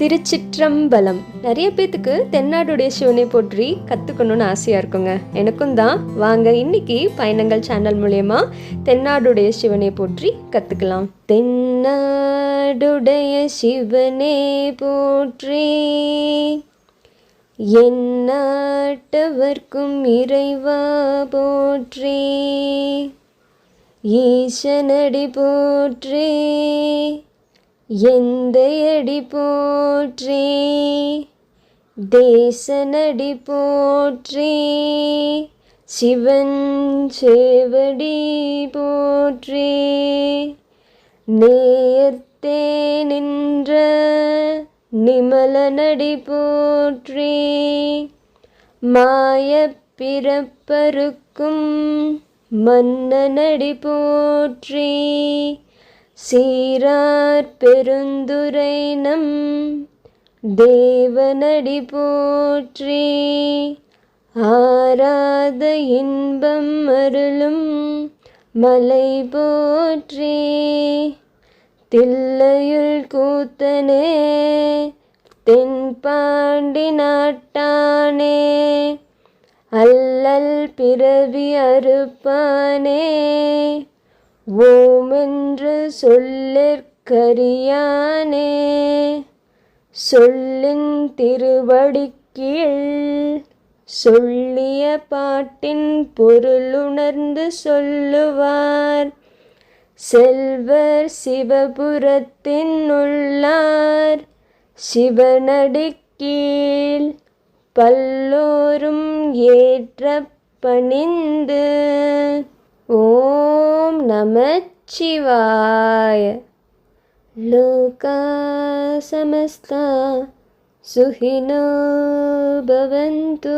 திருச்சிற்றம்பலம். நிறைய பேத்துக்கு தென்னாடுடைய சிவனை போற்றி கற்றுக்கணும்னு ஆசையாக இருக்குங்க. எனக்கும் தான். வாங்க இன்னைக்கு பயணங்கள் சேனல் மூலயமா தென்னாடுடைய சிவனை போற்றி கற்றுக்கலாம் தென்னாடுடைய சிவனே போற்றி. என்னாட்டவர்க்கும் இறைவா போற்றி. ஈசனடி போற்றி. எந்தையடி போற்றி தேசனடி போற்றி சிவன் சேவடி போற்றி. நேயர்த்தே நின்ற நிமலனடி போற்றி மாய பிறப்பருக்கும் மன்னனடி போற்றி. சீரார் பெருந்துரை நம் தேவனடி போற்றி. ஆராத இன்பம் அருளும் மலை போற்றி. தில்லையுள் கூத்தனே தென்பாண்டி நாட்டானே அல்லல் பிறவி அறுப்பானே. ஓம் என்று சொல்லிற்கரியானே சொல்லின் திருவடிக்கீழ் சொல்லிய பாட்டின் பொருளுணர்ந்து சொல்லுவார். செல்வர் சிவபுரத்தின் உள்ளார் சிவனடிக்கீழ் பல்லோரும் ஏற்ற பணிந்து ॐ नम शिवाय। लोका समस्ता सुहिना भवन्तु।